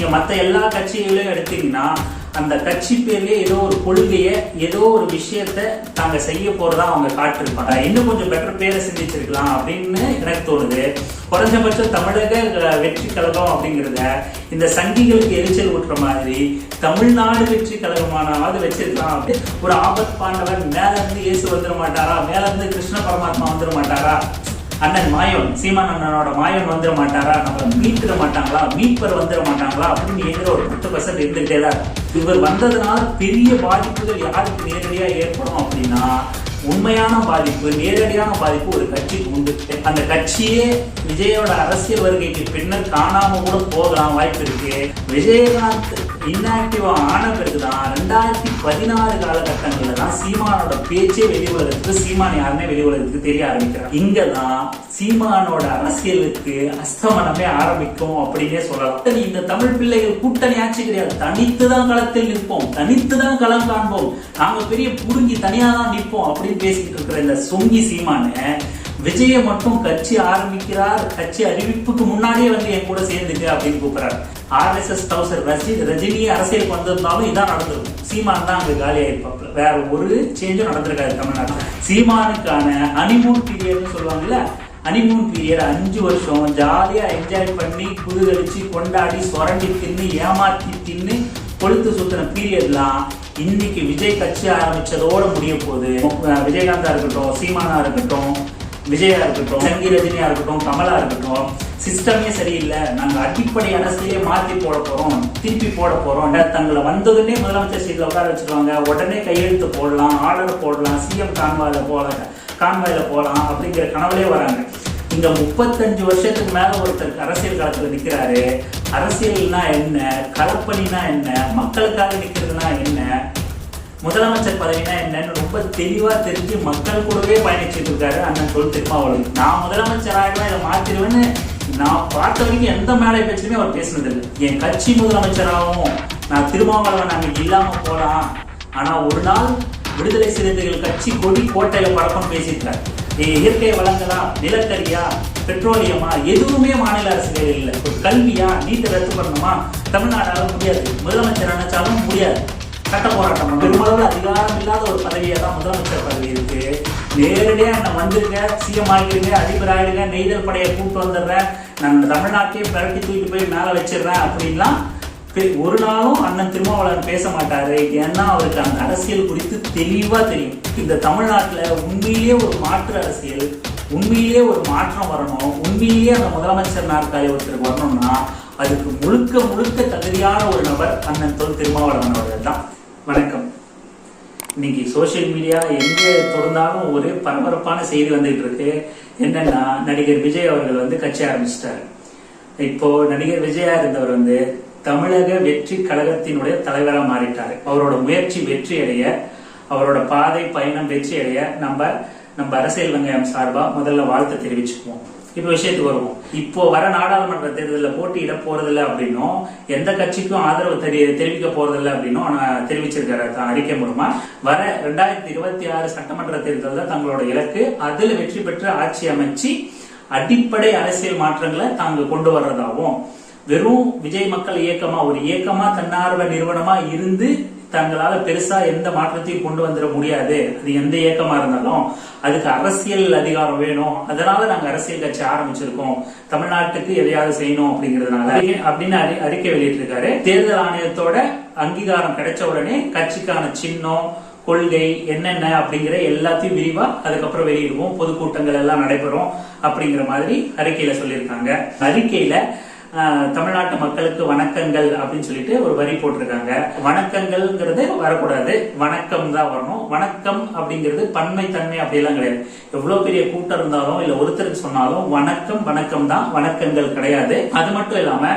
நீங்கள் மற்ற எல்லா கட்சிகளையும் எடுத்தீங்கன்னா அந்த கட்சி பேர்லயே ஏதோ ஒரு கொள்கையை ஏதோ ஒரு விஷயத்த நாங்கள் செய்ய போகிறதா அவங்க காட்டிருப்பாங்க இன்னும் கொஞ்சம் பெட்டர் பேரை சிந்திச்சிருக்கலாம் அப்படின்னு எனக்கு தோணுது. குறைஞ்சபட்சம் தமிழக வெற்றி கழகம் அப்படிங்கிறத இந்த சங்கிகளுக்கு எரிச்சல் ஊட்டுற மாதிரி தமிழ்நாடு வெற்றி கழகமானாவது வச்சிருக்கலாம் அப்படின்னு ஒரு ஆபத் பாண்டவர் மேல இருந்து இயேசு வந்துட மாட்டாரா? மேல இருந்து கிருஷ்ண பரமாத்மா வந்துட மாட்டாரா? அண்ணன் மாயோன் சீமான் அண்ணனோட மாயோன் வந்துட மாட்டாரா? நம்ம மீட்டுட மாட்டாங்களா? மீட்பர் வந்துட மாட்டாங்களா? அப்படின்னு எங்கிற ஒரு பத்து பர்சன்ட் இருந்துகிட்டே தான் இவர் வந்ததுனால பெரிய பாதிப்புகள் யாருக்கு நேரடியாக ஏற்படும் அப்படின்னா உண்மையான பாதிப்பு நேரடியான பாதிப்பு ஒரு கட்சிக்கு உண்டு. அந்த கட்சியே விஜயோட அரசியல் வருகைக்கு பின்னர் காணாம கூட போகலாம் வாய்ப்பு இருக்கு. விஜயகாந்த் இன்ஆக்டிவா ஆன பிறகுதான் ரெண்டாயிரத்தி பதினாறு காலகட்டங்களில் தான் சீமானோட பேச்சே வெளி உலகத்துக்கு சீமான் யாருமே வெளி உலகத்துக்கு தெரிய ஆரம்பிக்கிறார். இங்கதான் சீமானோட அரசியலுக்கு அஸ்தமனமே ஆரம்பிக்கும் அப்படின்னே சொல்லலாம். இந்த தமிழ் பிள்ளைகள் கூட்டணி ஆட்சி கிடையாது. தனித்து தான் களத்தில் நிற்போம். தனித்து தான் களம் காண்போம். நாங்க பெரிய புடுங்கி தனியா தான் நிற்போம் அப்படின்னு பேசிக்கிட்டு இருக்கிற இந்த சொங்கி சீமான விஜய மட்டும் கட்சி ஆரம்பிக்கிறார். கட்சி அறிவிப்புக்கு முன்னாடியே வந்து என் கூட சேர்ந்துட்டு அப்படின்னு கூப்பிடுறாரு. ஆர்எஸ்எஸ் தௌசர் ரஜி ரஜினி அரசியலுக்கு வந்திருந்தாலும் இதான் நடந்திருக்கும். சீமான் தான் அங்கே காலி ஆயிருப்பாப்ல வேற ஒரு சேஞ்சும் நடந்திருக்காது தமிழ்நாட்டில். சீமானுக்கான ஹனிமூன் பீரியட்னு சொல்லுவாங்கல்ல ஹனிமூன் பீரியட் அஞ்சு வருஷம் ஜாலியாக என்ஜாய் பண்ணி குதுகலிச்சு கொண்டாடி சுரண்டி தின்னு ஏமாற்றி தின்னு கொளுத்து சுத்தின பீரியட்லாம் இன்னைக்கு விஜய் கட்சி ஆரம்பிச்சதோட முடிய போகுது. விஜயகாந்தா இருக்கட்டும் சீமானா இருக்கட்டும் விஜயா இருக்கட்டும் சங்கி ரஜினியா இருக்கட்டும் கமலா இருக்கட்டும் சிஸ்டமே சரியில்லை. நாங்க அடிப்படை அரசியலே மாத்தி போட போறோம் திருப்பி போட போறோம். தங்களை வந்ததுன்னே முதலமைச்சர் சீட்ல உட்கார வச்சிருவாங்க. உடனே கையெழுத்து போடலாம் ஆர்டர் போடலாம் சிஎம் கான்வாயில போல கான்வாயில போலாம் அப்படிங்கிற கனவுலே வராங்க. இந்த முப்பத்தஞ்சு வருஷத்துக்கு மேல ஒருத்தர் அரசியல் காலத்தில் நிக்கிறாரு. அரசியல்னா என்ன? களப்பணினா என்ன? மக்களுக்காக நிக்கிறதுனா என்ன? முதலமைச்சர் பதவினா என்னன்னு ரொம்ப தெளிவா தெரிஞ்சு மக்கள் கூடவே பயணிச்சுட்டு இருக்காரு அண்ணன் சொல் திருமாவளவன். நான் முதலமைச்சர் ஆகிடுவேன் இதை மாற்றிடுவேன்னு நான் பார்த்த வரைக்கும் எந்த மேடை பேச்சுமே அவர் பேசினதில்லை. என் கட்சி முதலமைச்சராகவும் நான் திருமாவளவன் அன்னைக்கு இல்லாமல் போகலாம் ஆனால் ஒரு நாள் விடுதலை சிறுத்தைகள் கட்சி கொடி கோட்டையில் பழக்கம் பேசியிருக்கார் ஏய், இயற்கை வளங்களா நிலக்கரியா பெட்ரோலியமா எதுவுமே மாநில அரசுகள் இல்லை. ஒரு கல்வியா நீட்டை ரத்து பண்ணணுமா? தமிழ்நாடால முடியாது. முதலமைச்சர் நினைச்சாலும் முடியாது. சட்ட போராட்டம் பண்ணணும். பெருமளவு அதிகாரம் இல்லாத ஒரு பதவியை தான் முதலமைச்சர் பதவி இருக்கு நேரடியாக என்ன வந்துருங்க சிஎம் ஆகிடுங்க அதிபர் ஆகிடுங்க நெய்தல் படையை கூப்பிட்டு வந்துடுறேன். நான் தமிழ்நாட்டையே பிரட்டி தூக்கிட்டு போய் மேலே வச்சிடுறேன் அப்படின்லாம் ஒரு நாளும் அண்ணன் திருமாவளவன் பேச மாட்டாரு. ஏன்னா அவருக்கு அந்த அரசியல் குறித்து தெளிவாக தெரியும். இந்த தமிழ்நாட்டில் உண்மையிலேயே ஒரு மாற்று அரசியல் உண்மையிலேயே ஒரு மாற்றம் வரணும் உண்மையிலேயே அந்த முதலமைச்சர் நாற்காலி ஒருத்தர் வரணும்னா அதுக்கு முழுக்க முழுக்க தகுதியான ஒரு நபர் அண்ணன் தொல் திருமாவளவன் அவர்கள் தான். வணக்கம். இன்னைக்கு சோஷியல் மீடியா எங்க தொடர்ந்தாலும் ஒரே பரபரப்பான செய்தி வந்துகிட்டு இருக்கு. என்னன்னா நடிகர் விஜய் அவர்கள் வந்து கட்சி ஆரம்பிச்சிட்டாரு. இப்போ நடிகர் விஜயா இருந்தவர் வந்து தமிழக வெற்றி கழகத்தினுடைய தலைவராக மாறிட்டாரு. அவரோட முயற்சி வெற்றி அடைய அவரோட பாதை பயணம் வெற்றி அடைய நம்ம நம்ம அரசியல் வெங்காயம் சார்பாக முதல்ல வாழ்த்து தெரிவிச்சுக்குவோம். இப்ப விஷயத்துக்கு வருவோம். இப்போ வர நாடாளுமன்ற தேர்தலில் போட்டியிட போறதில்ல அப்படின்னும் எந்த கட்சிக்கும் ஆதரவு தெரிய தெரிவிக்க போறதில்ல அப்படின்னும் ஆனால் தெரிவிச்சிருக்காரு தான் அறிக்கை மூலமா. வர ரெண்டாயிரத்தி இருபத்தி ஆறு சட்டமன்ற தேர்தல் தான் தங்களோட இலக்கு அதில் வெற்றி பெற்று ஆட்சி அமைச்சு அடிப்படை அரசியல் மாற்றங்களை தாங்க கொண்டு வர்றதாகவும் வெறும் விஜய் மக்கள் இயக்கமா ஒரு இயக்கமா தன்னார்வ நிறுவனமா இருந்து தங்களால பெருசா எந்த மாற்றத்தையும் கொண்டு வந்துட முடியாது. அது எந்த இயக்கமா இருந்தாலும் அதுக்கு அரசியல் அதிகாரம் வேணும். அதனால நாங்க அரசியல் கட்சி ஆரம்பிச்சிருக்கோம். தமிழ்நாட்டுக்கு எதையாவது செய்யணும் அப்படிங்கறதுனால. அப்படின்னு அறி- அறிக்கை வெளியிட்டிருக்காரு. தேர்தல் ஆணையத்தோட அங்கீகாரம் கிடைச்ச உடனே கட்சிக்கான சின்னம் கொள்கை என்னென்ன அப்படிங்கிற எல்லாத்தையும் விரிவா அதுக்கப்புறம் வெளியிடுவோம். பொதுக்கூட்டங்கள் எல்லாம் நடைபெறும் அப்படிங்கிற மாதிரி அறிக்கையில சொல்லியிருக்காங்க. அறிக்கையில தமிழ்நாட்டு மக்களுக்கு வணக்கங்கள் அப்படின்னு சொல்லிட்டு ஒரு வரி போட்டிருக்காங்க. வணக்கங்கள்ங்கிறது வரக்கூடாது. வணக்கம் தான் வரணும். வணக்கம் அப்படிங்கிறது பன்மை தன்மை அப்படியெல்லாம் கிடையாது. எவ்வளவு பெரிய கூட்டம் இருந்தாலும் இல்ல ஒருத்தருக்கு சொன்னாலும் வணக்கம் வணக்கம் தான் வணக்கங்கள் கிடையாது. அது மட்டும் இல்லாம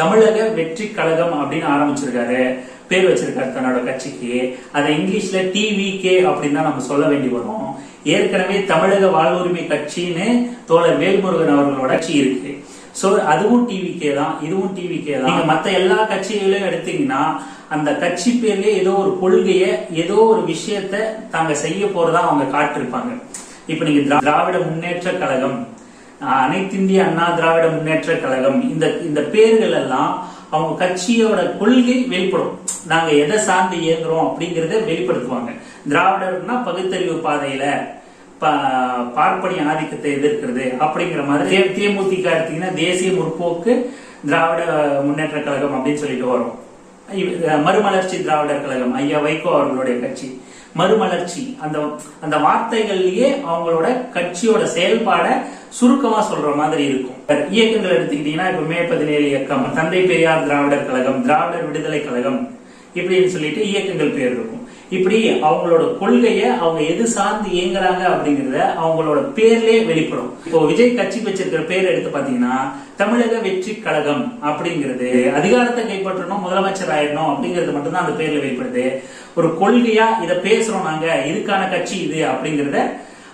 தமிழக வெற்றி கழகம் அப்படின்னு ஆரம்பிச்சிருக்காரு. பேர் வச்சிருக்காரு தன்னோட கட்சிக்கு. அதை இங்கிலீஷ்ல டிவிகே அப்படின்னு தான் நம்ம சொல்ல வேண்டி வரும். ஏற்கனவே தமிழக வாழ்வுரிமை கட்சின்னு தோழர் வேல்முருகன் அவர்களோட கட்சி இருக்கு. சோ அதுவும் டிவிகே தான் இதுவும் டிவிகே தான். நீங்க மத்த எல்லா கட்சிகளையும் எடுத்தீங்கன்னா அந்த கட்சி பேர்லயே ஏதோ ஒரு கொள்கைய ஏதோ ஒரு விஷயத்த தாங்க செய்ய போறதா அவங்க காட்டிருப்பாங்க. இப்ப நீங்க திராவிட முன்னேற்ற கழகம் ஆஹ், அனைத்திந்திய அண்ணா திராவிட முன்னேற்ற கழகம் இந்த இந்த பேர்கள் எல்லாம் அவங்க கட்சியோட கொள்கை வெளிப்படும். நாங்க எதை சார்ந்து இயங்குறோம் அப்படிங்கறத வெளிப்படுத்துவாங்க. திராவிடர்னா பகுத்தறிவு பாதையில ப- பார்ப்பனிய ஆதிக்கத்தை எதிர்க்கிறது. அப்படிங்கிற மாதிரி தேமுதிக எடுத்தீங்கன்னா தேசிய முற்போக்கு திராவிட முன்னேற்ற கழகம் அப்படின்னு சொல்லிட்டு வரும். மறுமலர்ச்சி திராவிடர் கழகம் ஐயா வைகோ அவர்களுடைய கட்சி. மறுமலர்ச்சி அந்த அந்த வார்த்தைகள்லயே அவங்களோட கட்சியோட செயல்பாடை சுருக்கமா சொல்ற மாதிரி இருக்கும். இயக்கங்கள் எடுத்துக்கிட்டீங்கன்னா இப்ப மே பதினேழு இயக்கம் தந்தை பெரியார் திராவிடர் கழகம் திராவிடர் விடுதலை கழகம் இப்படின்னு சொல்லிட்டு இயக்கங்கள் பேர் இருக்கும். இப்படி அவங்களோட கொள்கைய அவங்க எது சார்ந்து இயங்குறாங்க அப்படிங்கறத அவங்களோட பேர்லயே வெளிப்படும். இப்போ விஜய் கட்சிக்கு வச்சிருக்கிற பேர் எடுத்து பாத்தீங்கன்னா தமிழக வெற்றி கழகம் அப்படிங்கிறது அதிகாரத்தை கைப்பற்றணும் முதலமைச்சர் ஆயிடணும் அப்படிங்கிறது மட்டும்தான் அந்த பேர்ல வெளிப்படுது. ஒரு கொள்கையா இதை பேசுறோம் நாங்க இதுக்கான கட்சி இது அப்படிங்கறத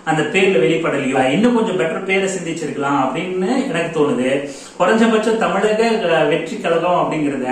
அந்த பேர்ல வெளிப்படலையோ? இன்னும் கொஞ்சம் பெட்டர் பேரை சிந்திச்சிருக்கலாம் அப்படின்னு எனக்கு தோணுது. குறைஞ்சபட்சம் தமிழக வெற்றி கழகம் அப்படிங்கறத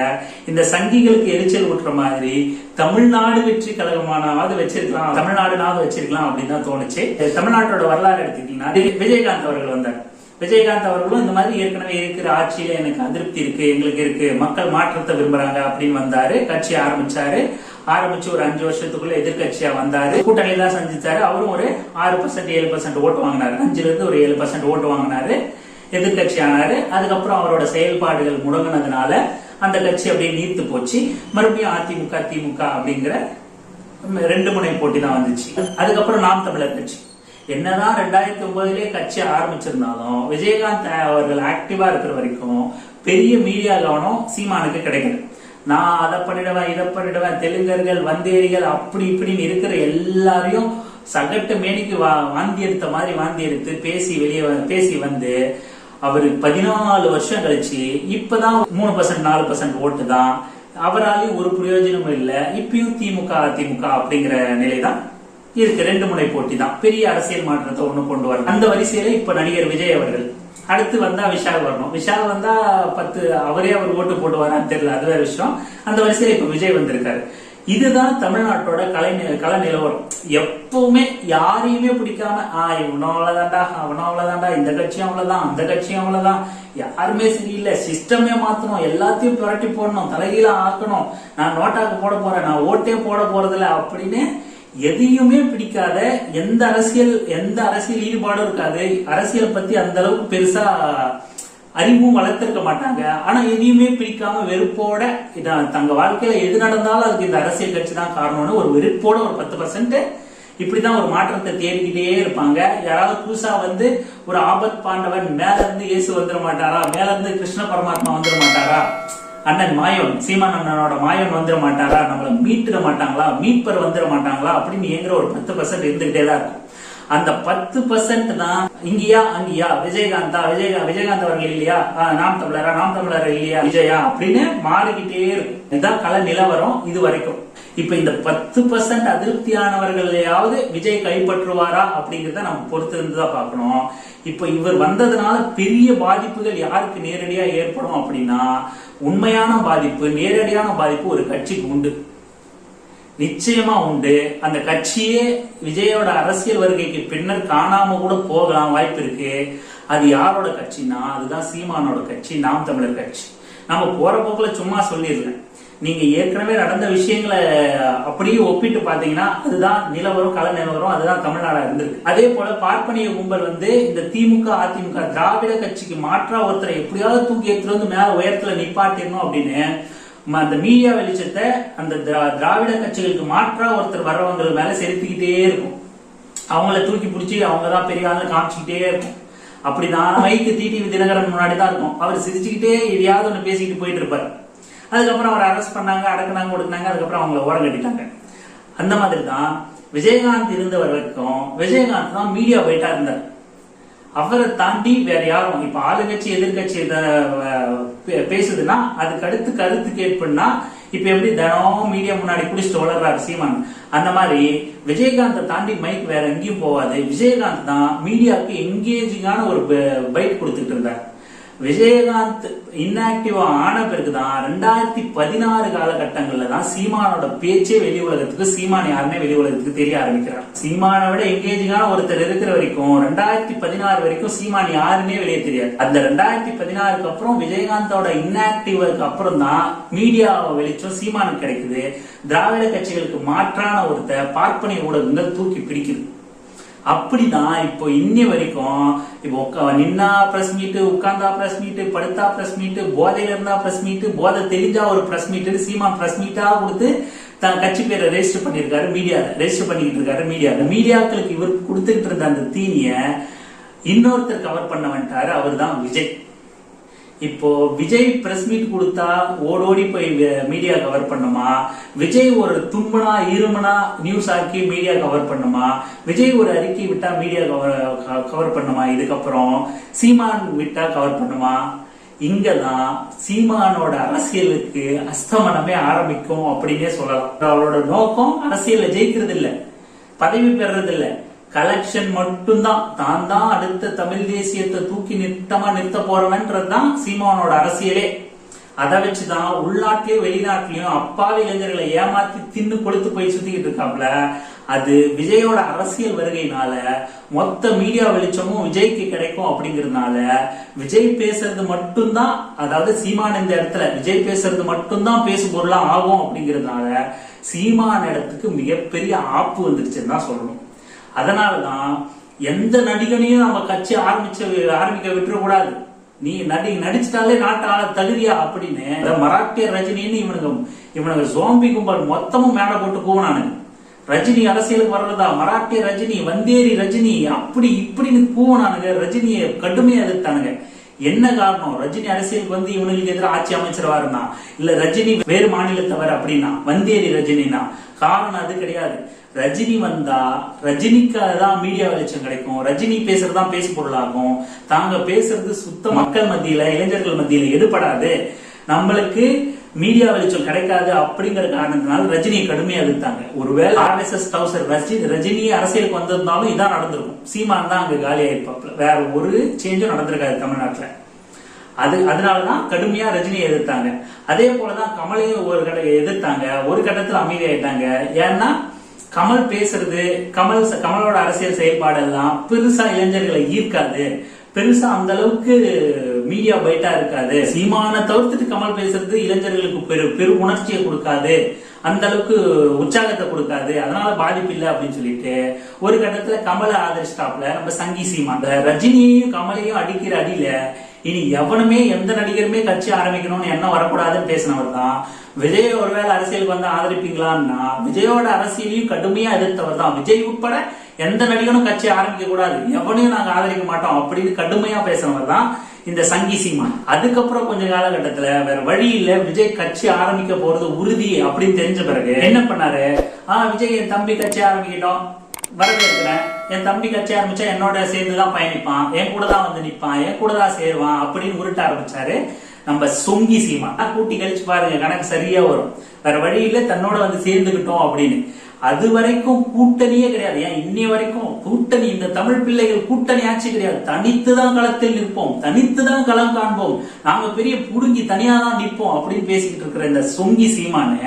இந்த சங்கிகளுக்கு எரிச்சல் ஊட்டுற மாதிரி தமிழ்நாடு வெற்றி கழகமானாவது வச்சிருக்கலாம் தமிழ்நாடுனாவது வச்சிருக்கலாம் அப்படின்னு தான் தோணுச்சு. தமிழ்நாட்டோட வரலாறு எடுத்துக்கிட்டீங்கன்னா விஜயகாந்த் அவர்கள் வந்தார். விஜயகாந்த் அவர்களும் இந்த மாதிரி ஏற்கனவே இருக்கிற ஆட்சியில எனக்கு அதிருப்தி இருக்கு எங்களுக்கு இருக்கு மக்கள் மாற்றத்தை விரும்புறாங்க அப்படின்னு வந்தாரு கட்சி ஆரம்பிச்சாரு. ஆரம்பிச்சு ஒரு அஞ்சு வருஷத்துக்குள்ள எதிர்கட்சியா வந்தாரு. கூட்டணி தான் சந்திச்சாரு. அவரும் ஒரு ஆறு பர்சன்ட் ஏழு பர்சன்ட் ஓட்டு வாங்கினாரு. அஞ்சுல இருந்து ஒரு ஏழு பர்சன்ட் ஓட்டு வாங்கினாரு. எதிர்க்கட்சி ஆனாரு. அதுக்கப்புறம் அவரோட செயல்பாடுகள் முடங்கினதுனால அந்த கட்சி அப்படியே நீர்த்து போச்சு. மறுபடியும் அதிமுக திமுக அப்படிங்கிற ரெண்டு முனை போட்டி தான் வந்துச்சு. அதுக்கப்புறம் நாம் தமிழர் கட்சி. என்னதான் ரெண்டாயிரத்தி ஒன்பதுலயே கட்சி ஆரம்பிச்சிருந்தாலும் விஜயகாந்த் அவர்கள் ஆக்டிவா இருக்கிற வரைக்கும் பெரிய மீடியா கவனம் சீமானுக்கு கிடைக்குது நான் அதை பண்ணிடுவேன் இதை பண்ணிடுவேன் தெலுங்கர்கள் வந்தேரிகள் அப்படி இப்படின்னு இருக்கிற எல்லாரையும் சகட்டு மேனிக்கு வா- வாந்தி எடுத்த மாதிரி வாந்தி எடுத்து பேசி வெளியே பேசி வந்து அவரு பதினாலு வருஷம் கழிச்சு இப்பதான் மூணு பர்சன்ட் நாலு பர்சன்ட் ஓட்டு தான். அவராலையும் ஒரு பிரயோஜனமும் இல்லை. இப்பயும் திமுக அதிமுக அப்படிங்கிற நிலைதான் இருக்கு. ரெண்டு முனை போட்டி தான். பெரிய அரசியல் மாற்றத்தை ஒண்ணு கொண்டு வர அந்த வரிசையில இப்ப நடிகர் விஜய் அவர்கள் அடுத்து வந்தா விஷால் வரணும். விஷால் வந்தா பத்து அவரே அவர் ஓட்டு போடுவாரான்னு தெரியல அது வேற விஷயம். அந்த வரிசையில இப்ப விஜய் வந்திருக்காரு. இதுதான் தமிழ்நாட்டோட கலை கலை நிலவரம். எப்பவுமே யாரையுமே பிடிக்காம ஆ இவனும் அவ்வளவுதான்டா அவனும் அவ்வளவுதான்டா இந்த கட்சியும் அவ்வளவுதான் அந்த கட்சியும் அவ்வளவுதான். யாருமே சரியில்லை. சிஸ்டமே மாத்தணும். எல்லாத்தையும் புரட்டி போடணும். தலைகீழ ஆக்கணும். நான் நோட்டாக்கு போட போறேன் நான் ஓட்டே போட போறதில்ல அப்படின்னு எதையுமே பிடிக்காத எந்த அரசியல் எந்த அரசியல் ஈடுபாடும் இருக்காது. அரசியல் பத்தி அந்த அளவுக்கு பெருசா அறிவும் வளர்த்திருக்க மாட்டாங்க. ஆனா எதையுமே பிடிக்காம வெறுப்போட இதான் தங்க வாழ்க்கையில எது நடந்தாலும் அதுக்கு இந்த அரசியல் கட்சி தான் காரணம்னு ஒரு வெறுப்போட ஒரு பத்து பர்சன்ட் இப்படிதான் ஒரு மாற்றத்தை தேடிக்கிட்டே இருப்பாங்க. யாராவது புதுசா வந்து ஒரு ஆபத் பாண்டவன் மேல இருந்து இயேசு வந்துட மாட்டாரா? மேல இருந்து கிருஷ்ண பரமாத்மா வந்துட மாட்டாரா? அண்ணன் மாயோன் சீமான் அண்ணனோட மாயோன் வந்துட மாட்டாரா? நம்மள மீட்டுட மாட்டாங்களா? மீட்பர் வந்துட மாட்டாங்களா? அப்படின்னு ஏங்குற ஒரு பத்து பர்சன்ட் இருந்துகிட்டே தான் இருக்கும் அந்த பத்து பர்சன்ட் தான் இங்கேயா அங்கேயா? விஜயகாந்தா விஜய விஜயகாந்த் அவர்கள் இல்லையா? நாம் தமிழரா? நாம் தமிழர் இல்லையா? விஜயா? அப்படின்னு மாறிக்கிட்டே இருக்கும். இதுதான் கல நிலவரம் இது வரைக்கும். இப்ப இந்த பத்து பர்சன்ட் அதிருப்தியானவர்களையாவது விஜய் கைப்பற்றுவாரா அப்படிங்கறத நம்ம பொறுத்து இருந்துதான் பார்க்கணும். இப்ப இவர் வந்ததுனால பெரிய பாதிப்புகள் யாருக்கு நேரடியா ஏற்படும் அப்படின்னா உண்மையான பாதிப்பு நேரடியான பாதிப்பு ஒரு கட்சிக்கு உண்டு. நிச்சயமா உண்டு. அந்த கட்சியே விஜயோட அரசியல் வருகைக்கு பின்னர் காணாம கூட போகலாம் வாய்ப்பு இருக்கு. அது யாரோட கட்சினா அதுதான் சீமானோட கட்சி நாம் தமிழர் கட்சி. நம்ம போற போக்குல சும்மா சொல்லிடல நீங்க ஏற்கனவே நடந்த விஷயங்களை அப்படியே ஒப்பிட்டு பாத்தீங்கன்னா அதுதான் நிலவரம் கள நிலவரம் அதுதான் தமிழ்நாடா இருந்திருக்கு. அதே போல பார்ப்பனிய கும்பல் வந்து இந்த திமுக அதிமுக திராவிட கட்சிக்கு மாற்றா ஒருத்தரை எப்படியாவது தூக்கி எடுத்துட்டு வந்து மேல உயரத்துல நிப்பாட்டிடணும் அப்படின்னு ம- அந்த மீடியா வெளிச்சத்தை அந்த திராவிட கட்சிகளுக்கு மாற்றா ஒருத்தர் வர்றவங்க மேல செலுத்திக்கிட்டே இருக்கும். அவங்கள தூக்கி பிடிச்சி அவங்க தான் பெரிய ஆளு காமிச்சுக்கிட்டே இருக்கும். அப்படிதான் மைக்கு டிடிவி தினகரன் முன்னாடி தான் இருக்கும். அவர் சிரிச்சுக்கிட்டே எதையாவது ஒன்று பேசிக்கிட்டு போயிட்டு இருப்பார். அதுக்கப்புறம் அவரை அரெஸ்ட் பண்ணாங்க அடக்குனாங்க ஒடுக்குனாங்க அதுக்கப்புறம் அவங்கள ஓரம் கட்டிட்டாங்க. அந்த மாதிரி தான் விஜயகாந்த் இருந்த வரைக்கும் விஜயகாந்த் தான் மீடியா போயிட்டா இருந்தார். அவரை தாண்டி வேற யாரும் இப்ப ஆளுங்கட்சி எதிர்கட்சி பேசுதுன்னா அதுக்கு அடுத்து கருத்து கேட்புன்னா இப்ப எப்படி தினமும் மீடியா முன்னாடி குடிச்சிட்டு வளர்றாரு சீமான். அந்த மாதிரி விஜயகாந்தை தாண்டி மைக் வேற எங்கேயும் போவாது விஜயகாந்த் தான் மீடியாவுக்கு எங்கேஜிங்கான ஒரு பைட் கொடுத்துட்டு இருந்தார். விஜயகாந்த் இன்ஆக்டிவா ஆன பிறகுதான் ரெண்டாயிரத்தி பதினாறு காலகட்டங்கள்ல தான் சீமானோட பேச்சே வெளி உலகத்துக்கு சீமான் யாருமே வெளி உலகத்துக்கு தெரிய ஆரம்பிக்கிறார். சீமானை விட எங்கேஜிங்கான ஒருத்தர் இருக்கிற வரைக்கும் ரெண்டாயிரத்தி பதினாறு வரைக்கும் சீமான் யாருமே வெளியே தெரியாது. அந்த ரெண்டாயிரத்தி பதினாறுக்கு அப்புறம் விஜயகாந்தோட இன்ஆக்டிவ்க்கு அப்புறம் தான் மீடியாவை வெளிச்சம் சீமானுக்கு கிடைக்குது. திராவிட கட்சிகளுக்கு மாற்றான ஒருத்தர் பார்ப்பனை ஊடகங்கள் தூக்கி பிடிக்குது. அப்படிதான் இப்போ இன்னி வரைக்கும் இப்போ நின்னா பிரஸ் மீட் உட்கார்ந்தா பிரஸ் மீட் படுத்தா பிரஸ் மீட் போதையில இருந்தா பிரஸ் மீட் போதை தெரிஞ்சா ஒரு பிரஸ் மீட் சீமான் பிரஸ் மீட்டா கொடுத்து தன் கட்சி பேரை ரெஜிஸ்டர் பண்ணிருக்காரு மீடியா ரெஜிஸ்டர் பண்ணிக்கிட்டு இருக்காரு மீடியா மீடியாக்களுக்கு இவர் கொடுத்துட்டு இருந்த அந்த தீனிய இன்னொருத்தர் கவர் பண்ண வந்துட்டாரு. அவர் தான் விஜய். இப்போ விஜய் பிரஸ் மீட் கொடுத்தா ஓடோடி போய் மீடியா கவர் பண்ணுமா? விஜய் ஒரு தும்முனா இருமுனா நியூஸ் ஆக்கி மீடியா கவர் பண்ணுமா? விஜய் ஒரு அறிக்கை விட்டா மீடியா கவர் கவர் பண்ணுமா? இதுக்கப்புறம் சீமான் விட்டா கவர் பண்ணுமா? இங்கதான் சீமானோட அரசியலுக்கு அஸ்தமனமே ஆரம்பிக்கும் அப்படின்னே சொல்லலாம். அவரோட நோக்கம் அரசியல்ல ஜெயிக்கிறது இல்ல பதவி பெறது இல்லை கலெக்ஷன் மட்டும்தான். தான் தான் அடுத்த தமிழ் தேசியத்தை தூக்கி நிறுத்தமா நிறுத்த போறவன்றதுதான் சீமானோட அரசியலே. அதை வச்சுதான் உள்நாட்டிலயும் வெளிநாட்டிலயும் அப்பாவி இளைஞர்களை ஏமாத்தி தின்னு கொளுத்து போய் சுத்திக்கிட்டு இருக்காப்ல அது விஜயோட அரசியல் வருகையினால மொத்த மீடியா வெளிச்சமும் விஜய்க்கு கிடைக்கும் அப்படிங்கறதுனால விஜய் பேசுறது மட்டும்தான் அதாவது சீமான் இந்த இடத்துல விஜய் பேசுறது மட்டும்தான் பேசு பொருளா ஆகும் அப்படிங்கறதுனால சீமான இடத்துக்கு மிகப்பெரிய ஆப்பு வந்துருச்சுன்னு தான் சொல்லணும். அதனாலதான் எந்த நடிகனையும் நம்ம கட்சி ஆரம்பிச்சு ஆரம்பிக்க விட்டுறக்கூடாது. நீ நடி நடிச்சிட்டாலே நாட்டு ஆள தகுதியா அப்படின்னு மராட்டிய ரஜினின்னு இவனுங்க இவனுங்க சோம்பி கும்பல் மொத்தமும் மேல போட்டு கூவனானுங்க. ரஜினி அரசியலுக்கு வர்றதா? மராட்டிய ரஜினி வந்தேரி ரஜினி அப்படி இப்படின்னு கூவனானுங்க. ரஜினியை கடுமையா எதிர்த்தானுங்க. என்ன காரணம்? ரஜினி அரசியலுக்கு வந்து இவனுக்கு எதிராக ஆட்சி அமைச்சிருவாருன்னா? இல்ல ரஜினி வேறு மாநிலத்தவர் அப்படின்னா? வந்தேரி ரஜினினா? காரணம் அது கிடையாது. ரஜினி வந்தா ரஜினிக்காக தான் மீடியா வெளிச்சம் கிடைக்கும். ரஜினி பேசுறதுதான் பேசு பொருளாகும். தாங்க பேசுறது சுத்த மக்கள் மத்தியில இளைஞர்கள் மத்தியில எடுபடாது. நம்மளுக்கு மீடியா வெளிச்சம் கிடைக்காது அப்படிங்கிற காரணத்தினால ரஜினியை கடுமையா எதிர்த்தாங்க. ஒருவேளை ஆர்எஸ்எஸ் டவுசர் ரஜினி ரஜினி அரசியலுக்கு வந்திருந்தாலும் இதான் நடந்திருக்கும். சீமான் தான் அங்க காலி ஆயிருப்பாப்ல வேற ஒரு சேஞ்சும் நடந்திருக்காது தமிழ்நாட்டுல. அது அதனாலதான் கடுமையா ரஜினியை எதிர்த்தாங்க. அதே போலதான் கமலையும் ஒரு கட்ட எதிர்த்தாங்க. ஒரு கட்டத்துல அமைதியாயிட்டாங்க. ஏன்னா கமல் பேசுறது கமல் கமலோட அரசியல் செயல்பாடு எல்லாம் பெருசா இளைஞர்களை ஈர்க்காது. பெருசா அந்த அளவுக்கு மீடியா பைட்டா இருக்காது. சீமான தவிர்த்துட்டு கமல் பேசுறது இளைஞர்களுக்கு பெரு பெரு உணர்ச்சியை கொடுக்காது. அந்த அளவுக்கு உற்சாகத்தை கொடுக்காது. அதனால பாதிப்பு இல்லை அப்படின்னு சொல்லிட்டு ஒரு கட்டத்துல கமலை ஆதரிச்சிட்டாப்ல நம்ம சங்கி சீமா அந்த ரஜினியையும் கமலையும் அடிக்கிற அடியில இனி எவனுமே எந்த நடிகருமே கட்சி ஆரம்பிக்கணும்னு எண்ணம் வரக்கூடாதுன்னு பேசினவர் தான். விஜய் ஒருவேளை அரசியலுக்கு வந்து ஆதரிப்பீங்களான்னா விஜயோட அரசியலையும் கடுமையா எதிர்த்தவர் தான். விஜய் உட்பட எந்த நடிகனும் கட்சி ஆரம்பிக்க கூடாது. எவனையும் நாங்க ஆதரிக்க மாட்டோம் அப்படின்னு கடுமையா பேசினவர் தான் இந்த சங்கி சீமான். அதுக்கப்புறம் கொஞ்ச காலகட்டத்துல வேற வழி இல்ல விஜய் கட்சி ஆரம்பிக்க போறது உறுதி அப்படின்னு தெரிஞ்ச பிறகு என்ன பண்ணாரு? ஆஹ் விஜய் என் தம்பி கட்சி ஆரம்பிக்கிட்டோம். வரவேற்கிறேன். என் தம்பி கட்சி ஆரம்பிச்சா என்னோட சேர்ந்து தான் பயணிப்பான். என் கூட தான் வந்து நிப்பான். என் கூட தான் சேருவான் அப்படின்னு உருட்ட ஆரம்பிச்சாரு நம்ம சொங்கி சீமா கூட்டி கழிச்சு பாருங்க கணக்கு சரியா வரும். வேற வழியில தன்னோட வந்து சேர்ந்துகிட்டோம் அப்படின்னு. அது வரைக்கும் கூட்டணியே கிடையாது. ஏன்? இன்னை வரைக்கும் கூட்டணி இந்த தமிழ் பிள்ளைகள் கூட்டணி ஆட்சி கிடையாது. தனித்து தான் களத்தில் நிற்போம். தனித்து தான் களம் காண்போம். நாங்க பெரிய புடுங்கி தனியா தான் நிற்போம் அப்படின்னு பேசிக்கிட்டு இருக்கிற இந்த சொங்கி சீமானு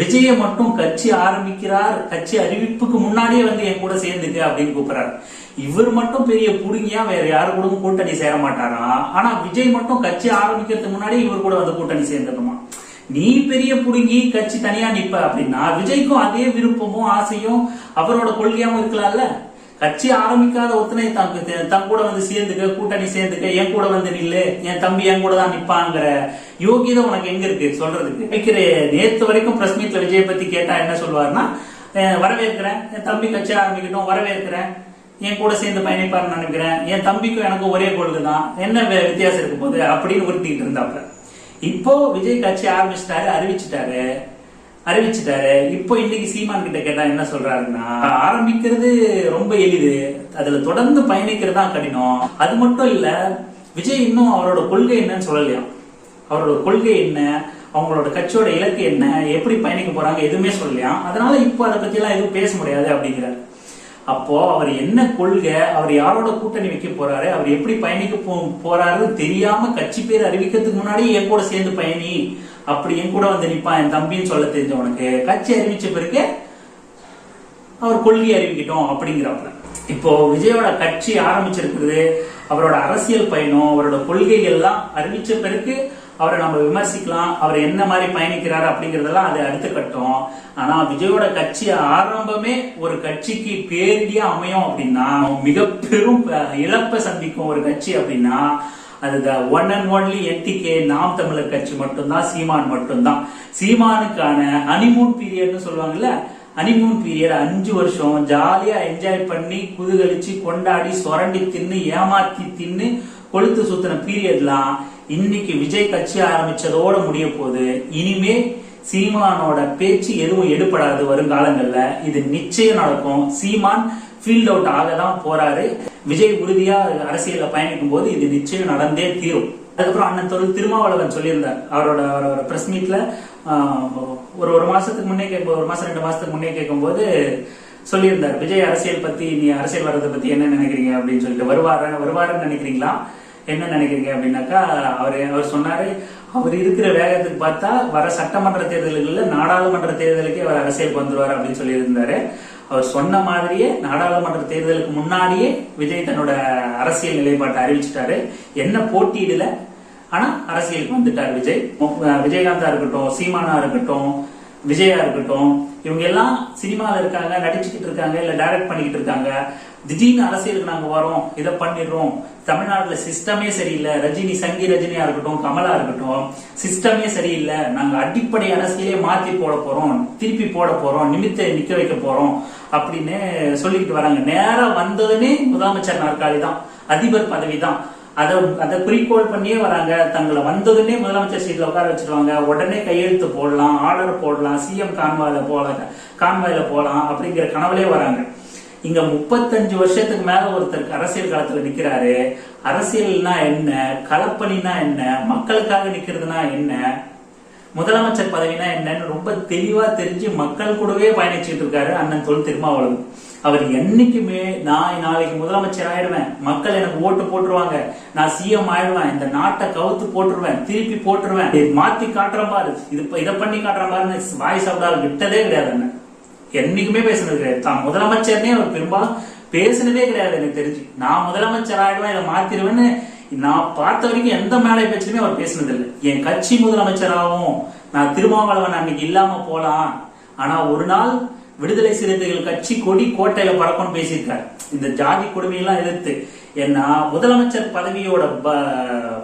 விஜய மட்டும் கட்சி ஆரம்பிக்கிறார். கட்சி அறிவிப்புக்கு முன்னாடியே வந்து என் கூட சேர்ந்துக்க அப்படின்னு கூப்பிடுறாரு. இவர் மட்டும் பெரிய புடுங்கியா வேற யாரு கூட கூட்டணி சேர மாட்டாரா? ஆனா விஜய் மட்டும் கட்சி ஆரம்பிக்கிறதுக்கு முன்னாடி இவர் கூட வந்து கூட்டணி சேர்ந்துக்கணுமா? நீ பெரிய புடுங்கி கட்சி தனியா நிப்ப அப்படின்னா விஜய்க்கும் அதே விருப்பமும் ஆசையும் அவரோட கொள்கையாவும் இருக்கலாம்ல? கட்சி ஆரம்பிக்காத ஒத்தனை தங்க தன் கூட வந்து சேர்ந்துக்க கூட்டணி சேர்ந்துக்க என் கூட வந்து நில்லு என் தம்பி என் கூட தான் நிப்பாங்கிற யோகியதை உனக்கு எங்க இருக்கு சொல்றதுக்கு? வைக்கிற நேத்து வரைக்கும் பிரஸ் மீட்ல விஜய் பத்தி கேட்டா என்ன சொல்லுவாருன்னா வரவேற்கிறேன். என் தம்பி கட்சி ஆரம்பிக்கட்டும் வரவேற்கிறேன். என் கூட சேர்ந்து பயணிப்பாருன்னு நினைக்கிறேன். என் தம்பிக்கும் எனக்கும் ஒரே கொள்கை தான் என்ன வித்தியாசம் இருக்கும் போது அப்படின்னு உறுத்திக்கிட்டு இருந்தாப்ல. இப்போ விஜய் கட்சி ஆரம்பிச்சிட்டாரு அறிவிச்சிட்டாரு. அறிவிச்சிட்டாரு. இப்போ இன்னைக்கு சீமான் கிட்ட கேட்டா என்ன சொல்றாருன்னா ஆரம்பிக்கிறது ரொம்ப எளிது. அதுல தொடர்ந்து பயணிக்கிறது தான் கடினம். அது மட்டும் இல்ல விஜய் இன்னும் அவரோட கொள்கை என்னன்னு சொல்லலையாம் அவரோட கொள்கை என்ன? அவங்களோட கட்சியோட இலக்கு என்ன? எப்படி பயணிக்க போறாங்க? எதுவுமே சொல்லலையாம் அதனால இப்போ அதை பத்தி எல்லாம் எதுவும் பேச முடியாது அப்படிங்கிறார். அப்போ அவர் என்ன கொள்கை அவர் யாரோட கூட்டணி வைக்க போறாரு அவர் எப்படி பயணிக்க போ- போறாருன்னு தெரியாம கட்சி பேர் அறிவிக்கிறதுக்கு முன்னாடி என் கூட சேர்ந்து பயணி அப்படி என் கூட வந்து நிப்பான் என் தம்பின்னு சொல்ல தெரிஞ்ச உனக்கு. கட்சி அறிவிச்ச பிறகு அவர் கொள்கை அறிவிக்கட்டும் அப்படிங்கிறப்ப இப்போ விஜயோட கட்சி ஆரம்பிச்சிருக்கிறது அவரோட அரசியல் பயணம் அவரோட கொள்கைகள் எல்லாம் அறிவிச்ச பிறகு அவரை நம்ம விமர்சிக்கலாம் அவர் என்ன மாதிரி பயணிக்கிறாரு அப்படிங்கறதெல்லாம் அது அடுத்த கட்டம். ஆனா விஜயோட கட்சி ஆரம்பமே ஒரு கட்சிக்கு பேரிடியா அமையும் அப்படின்னா மிக பெரும் இழப்பை சந்திக்கும் ஒரு கட்சி அப்படின்னா அது one and only NTK Naam Tamilar கட்சி மட்டும்தான் சீமான் மட்டும்தான். சீமானுக்கான அனிமூன் பீரியட்னு சொல்லுவாங்கல்ல ஹனிமூன் பீரியட் அஞ்சு வருஷம் ஜாலியா என்ஜாய் பண்ணி குதுகலிச்சு கொண்டாடி சொரண்டி தின்னு ஏமாத்தி தின்னு கொளுத்து சுத்தின பீரியட்லாம் இன்னைக்கு விஜய் கட்சி ஆரம்பிச்சதோட முடிய போகுது இனிமே சீமானோட பேச்சு எதுவும் எடுபடாது வருங்காலங்கள்ல. இது நிச்சயம் நடக்கும். சீமான் ஃபீல்ட் அவுட் ஆக தான் போறாரு. விஜய் உறுதியா அரசியல பயணிக்கும் போது இது நிச்சயம் நடந்தே தீரும். அதுக்கப்புறம் அண்ணன் தொழில் திருமாவளவன் சொல்லியிருந்தார். அவரோட அவரோட பிரஸ் மீட்ல ஒரு ஒரு மாசத்துக்கு முன்னே கேட்ப ஒரு மாசம் ரெண்டு மாசத்துக்கு முன்னே கேட்கும்போது சொல்லியிருந்தார் விஜய் அரசியல் பத்தி நீ அரசியல் வர்றதை பத்தி என்ன நினைக்கிறீங்க? அப்படின்னு சொல்லிட்டு. வருவார? வருவாருன்னு நினைக்கிறீங்களா? என்ன நினைக்கிறீங்க அப்படின்னாக்கா அவர் அவர் சொன்னாரு அவர் இருக்கிற வேகத்துக்கு பார்த்தா வர சட்டமன்ற தேர்தல்களில் நாடாளுமன்ற தேர்தலுக்கே அவர் அரசியலுக்கு வந்துருவார் அப்படின்னு சொல்லியிருந்தாரு. அவர் சொன்ன மாதிரியே நாடாளுமன்ற தேர்தலுக்கு முன்னாடியே விஜய் தன்னோட அரசியல் நிலைப்பாட்டை அறிவிச்சிட்டாரு. என்ன போட்டியிடல ஆனா அரசியலுக்கு வந்துட்டார் விஜய். விஜயகாந்தா இருக்கட்டும் சீமானா இருக்கட்டும் விஜயா இருக்கட்டும் இவங்க எல்லாம் சினிமால இருக்காங்க நடிச்சுக்கிட்டு இருக்காங்க இல்ல டைரக்ட் பண்ணிக்கிட்டு இருக்காங்க. திடீர்னு அரசியலுக்கு நாங்க வரோம் இதை பண்ணிடுறோம். தமிழ்நாட்டில் சிஸ்டமே சரியில்லை. ரஜினி சங்கி ரஜினியா இருக்கட்டும் கமலா இருக்கட்டும் சிஸ்டமே சரியில்லை. நாங்க அடிப்படை அரசியலே மாத்தி போட போறோம் திருப்பி போட போறோம் நிமித்த நிக்க வைக்க போறோம் அப்படின்னு சொல்லிக்கிட்டு வராங்க. நேராக வந்ததுமே முதலமைச்சர் நாற்காலி தான் அதிபர் பதவி தான். அதை அதை குறிக்கோள் பண்ணியே வராங்க. தங்களை வந்ததுன்னே முதலமைச்சர் சீட்ல உட்கார வச்சிருவாங்க. உடனே கையெழுத்து போடலாம் ஆர்டர் போடலாம் சிஎம் கான்வாயில போலாம் கான்வாயில போலாம் அப்படிங்கிற கனவுலே வராங்க. இங்க முப்பத்தஞ்சு வருஷத்துக்கு மேல ஒருத்தருக்கு அரசியல் களத்துல நிக்கிறாரு. அரசியல்னா என்ன களப்பணினா என்ன மக்களுக்காக நிக்கிறதுனா என்ன முதலமைச்சர் பதவினா என்னன்னு ரொம்ப தெளிவா தெரிஞ்சு மக்கள் கூடவே பயணிச்சுட்டு இருக்காரு அண்ணன் தொல் திருமாவளவன். அவர் என்னைக்குமே நான் நாளைக்கு முதலமைச்சர் ஆயிடுவேன். மக்கள் எனக்கு ஓட்டு போட்டுருவாங்க. நான் சிஎம் ஆயிடுவேன். இந்த நாட்டை கவுத்து போட்டுருவேன். திருப்பி போட்டுருவேன். இது மாத்தி காட்டுற பாரு. இது இதை பண்ணி காட்டுற மாதிரி வாய்ஸ் அவுட் விட்டதே கிடையாது அண்ணன். என்னைக்குமே பேசுனது கிடையாது. தான் முதலமைச்சர்னே அவர் பெரும்பாலும் பேசினதே கிடையாது எனக்கு தெரிஞ்சு. நான் முதலமைச்சர் ஆயிடுவேன் இதை மாத்திருவேன்னு நான் பார்த்த வரைக்கும் எந்த மேடை பேச்சுலயுமே அவர் பேசினதில்லை. இல்லை என் கட்சி முதலமைச்சராகவும் நான் திருமாவளவன் அன்னைக்கு இல்லாம போலாம். ஆனா ஒரு நாள் விடுதலை சிறுத்தைகள் கட்சி கொடி கோட்டையில பறக்கணும்னு பேசியிருக்காரு. இந்த ஜாதி கொடுமையெல்லாம் எதிர்த்து. ஏன்னா முதலமைச்சர் பதவியோட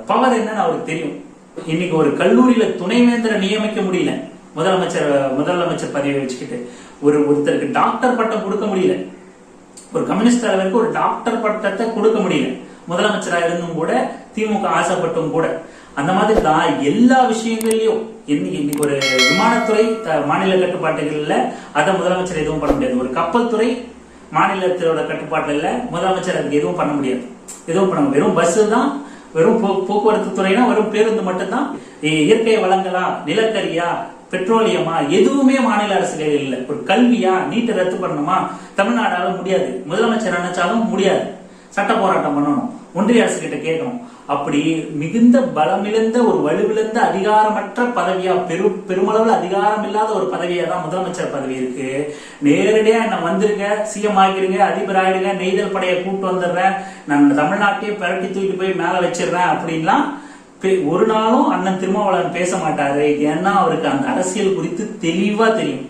பவர் என்னன்னு அவருக்கு தெரியும். இன்னைக்கு ஒரு கல்லூரியில துணைவேந்தரை நியமிக்க முடியல. முதலமைச்சர் முதலமைச்சர் பதவியை வச்சுக்கிட்டு. ஒரு ஒருத்தருக்கு டாக்டர் பட்டம் கொடுக்க முடியல. ஒரு கம்யூனிஸ்ட் தலைவருக்கு ஒரு டாக்டர் பட்டத்தை கொடுக்க முடியல. முதலமைச்சராக இருந்தும் கூட திமுக ஆசைப்பட்டும் கூட. அந்த மாதிரி தான் எல்லா விஷயங்கள்லயும் இன்னைக்கு ஒரு விமானத்துறை த- மாநில கட்டுப்பாட்டுகள்ல அதை முதலமைச்சர் எதுவும் பண்ண முடியாது. ஒரு கப்பல் துறை மாநிலத்தோட கட்டுப்பாட்டுல இல்ல முதலமைச்சர் அதுக்கு எதுவும் பண்ண முடியாது. எதுவும் பண்ண முடியாது. வெறும் பஸ் தான் வெறும் போ- போக்குவரத்து துறைனா வெறும் பேருந்து மட்டும்தான். இயற்கை வளங்களா நிலக்கரியா பெட்ரோலியமா எதுவுமே மாநில அரசுகள் இல்லை. ஒரு கல்வியா நீட்டை ரத்து பண்ணணுமா? தமிழ்நாடால முடியாது. முதலமைச்சர் நினைச்சாலும் முடியாது. சட்ட போராட்டம் பண்ணணும். ஒன்றிய அரசு கிட்ட கேட்கணும். அப்படி மிகுந்த பலமிழந்த ஒரு வலுவிழந்த அதிகாரமற்ற பதவியா பெரு பெருமளவில் அதிகாரம் இல்லாத ஒரு பதவியா தான் முதலமைச்சர் பதவி இருக்கு. நேரடியா என்ன வந்துருங்க சிஎம் ஆகிருங்க அதிபர் ஆயிடுங்க நெய்தல் படையை கூட்டு வந்துடுறேன் நான் தமிழ்நாட்டையே பிரட்டி தூக்கிட்டு போய் மேல வச்சிடுறேன் அப்படின்லாம் ஒரு நாளும் அண்ணன் திருமாவளவன் பேச மாட்டாரு. ஏன்னா அவருக்கு அந்த அரசியல் குறித்து தெளிவா தெரியும்.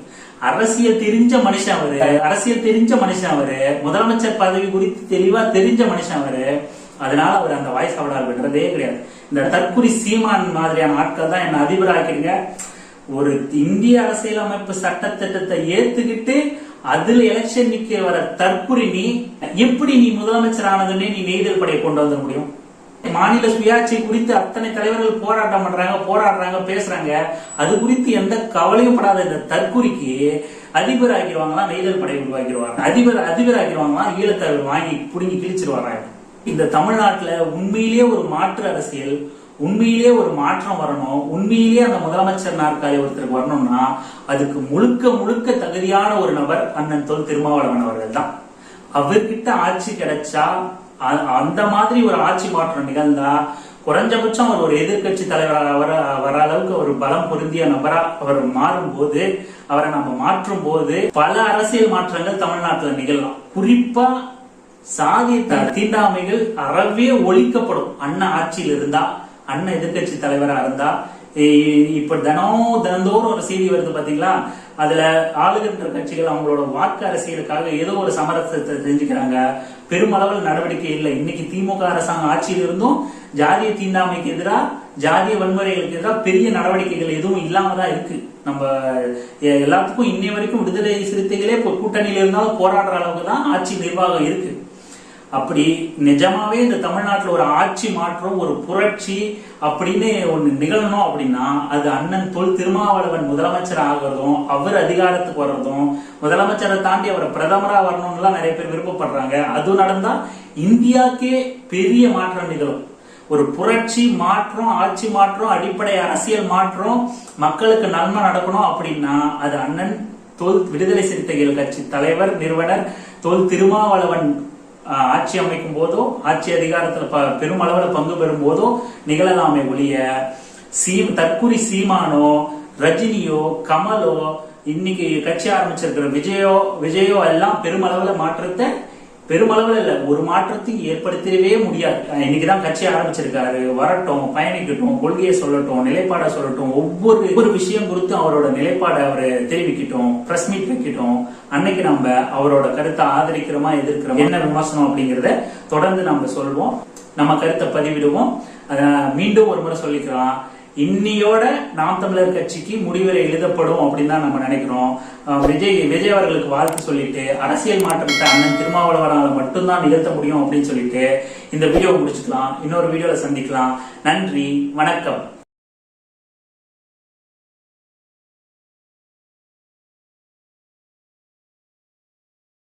அரசியல் தெரிஞ்ச மனுஷன் அவரு. அரசியல் தெரிஞ்ச மனுஷன் அவரு. முதலமைச்சர் பதவி குறித்து தெளிவா தெரிஞ்ச மனுஷன் அவரு. அதனால அவர் அந்த வாய்ஸ் அவடால் விடுறதே கிடையாது. இந்த தற்குறி சீமான் மாதிரியான ஆட்கள் தான் என்ன அதிபராக்கிருங்க ஒரு இந்திய அரசியலமைப்பு சட்டத்திட்டத்தை ஏத்துக்கிட்டு அதுல எலெக்ஷன் நிக்க வர தற்குறி நீ எப்படி நீ முதலமைச்சர் ஆனதுன்னு நீ நெய்தல் படையை கொண்டு வர முடியும்? மாநில சுயாட்சி குறித்து அத்தனை தலைவர்கள் போராட்டம் பண்றாங்க போராடுறாங்க பேசுறாங்க. அது குறித்து எந்த கவலையும் படாத இந்த தற்குறிக்கு அதிபர் ஆக்கிடுவாங்களாம் நெய்தல் படை உருவாக்கிடுவாங்க. அதிபர் அதிபர் ஆக்கிடுவாங்களாம் ஈழத்தலைவர் வாங்கி புடுங்கி கிழிச்சிருவாங்க இந்த தமிழ்நாட்டுல உண்மையிலேயே ஒரு மாற்று அரசியல் உண்மையிலேயே ஒரு மாற்றம் வரணும் உண்மையிலேயே அந்த முதலமைச்சர் நாற்காலி ஒருத்தருக்கு வரணும்னா அதுக்கு முழுக்க முழுக்க தகுதியான ஒரு நபர் அண்ணன் தொல் திருமாவளவன் அவர்கள் தான். அவர்கிட்ட ஆட்சி கிடைச்சா அ- அந்த மாதிரி ஒரு ஆட்சி மாற்றம் நிகழ்ந்தா குறைஞ்சபட்சம் அவர் ஒரு எதிர்க்கட்சி தலைவராக வர வர அளவுக்கு ஒரு பலம் பொருந்திய நபரா அவர் மாறும் போது அவரை நம்ம மாற்றும் போது பல அரசியல் மாற்றங்கள் தமிழ்நாட்டுல நிகழலாம். குறிப்பா சாதி த- தீண்டாமைகள் அறவே ஒழிக்கப்படும். அண்ணன் ஆட்சியில் இருந்தா அண்ணன் எதிர்க்கட்சி தலைவரா இருந்தா இப்ப தினம் தினந்தோறும் ஒரு செய்தி வருது பாத்தீங்களா? அதுல ஆளுகின்ற கட்சிகள் அவங்களோட வாக்கு அரசியலுக்காக ஏதோ ஒரு சமரசத்தை செஞ்சுக்கிறாங்க. பெருமளவில் நடவடிக்கை இல்லை. இன்னைக்கு திமுக அரசாங்கம் ஆட்சியில் இருந்தும் ஜாதிய தீண்டாமைக்கு எதிராக ஜாதிய வன்முறைகளுக்கு எதிராக பெரிய நடவடிக்கைகள் எதுவும் இல்லாம தான் இருக்கு. நம்ம எல்லாத்துக்கும் இன்னை வரைக்கும் விடுதலை சிறுத்தைகளே இப்போ கூட்டணியில இருந்தாலும் போராடுற அளவுக்கு தான் ஆட்சி நிர்வாகம் இருக்கு. அப்படி நிஜமாவே இந்த தமிழ்நாட்டில் ஒரு ஆட்சி மாற்றம் ஒரு புரட்சி அப்படின்னு ஒன்று நிகழணும் அப்படின்னா அது அண்ணன் தொல் திருமாவளவன் முதலமைச்சர் ஆகிறதும் அவர் அதிகாரத்துக்கு வர்றதும் முதலமைச்சரை தாண்டி அவரை பிரதமராக வரணும்லாம் நிறைய பேர் விருப்பப்படுறாங்க. அது நடந்தா இந்தியாக்கே பெரிய மாற்றம் நிகழும். ஒரு புரட்சி மாற்றம் ஆட்சி மாற்றம் அடிப்படை அரசியல் மாற்றம் மக்களுக்கு நன்மை நடக்கணும் அப்படின்னா அது அண்ணன் தொல் விடுதலை சிறுத்தைகள் கட்சி தலைவர் நிறுவனர் தொல் திருமாவளவன் ஆட்சி அமைக்கும் போதோ ஆட்சி அதிகாரத்தில் ப- பெருமளவில் பங்கு பெறும் போதோ நிகழலாமே ஒழிய சீ தற்குறி சீமானோ ரஜினியோ கமலோ இன்னைக்கு கட்சி ஆரம்பிச்சிருக்கிற விஜயோ விஜயோ எல்லாம் பெருமளவில் மாற்றத்தை பெருமளவில் இல்லை. ஒரு மாற்றத்தையும் ஏற்படுத்தவே முடியாது. இன்னைக்கு தான் கட்சி ஆரம்பிச்சிருக்காரு. வரட்டும் பயணிக்கட்டும் கொள்கையை சொல்லட்டும் நிலைப்பாடை சொல்லட்டும். ஒவ்வொரு ஒவ்வொரு விஷயம் குறித்து அவரோட நிலைப்பாடை அவர் தெரிவிக்கட்டும் பிரஸ் மீட் வைக்கட்டும். அன்னைக்கு நம்ம அவரோட கருத்தை ஆதரிக்கிறோமா எதிர்க்கிறோம் என்ன விமர்சனம் அப்படிங்கிறத தொடர்ந்து நம்ம சொல்வோம் நம்ம கருத்தை பதிவிடுவோம். மீண்டும் ஒரு முறை சொல்லிக்கலாம். இன்னியோட நாம் தமிழர் கட்சிக்கு முடிவுரை எழுதப்படும் அப்படின்னு தான் நம்ம நினைக்கிறோம். விஜய் விஜய் அவர்களுக்கு வாழ்த்து சொல்லிட்டு அரசியல் மாற்றத்தை அண்ணன் திருமாவளவனால மட்டும்தான் நிகழ்த்த முடியும் அப்படின்னு சொல்லிட்டு இந்த வீடியோ முடிச்சுக்கலாம். இன்னொரு வீடியோவில் சந்திக்கலாம். நன்றி வணக்கம்.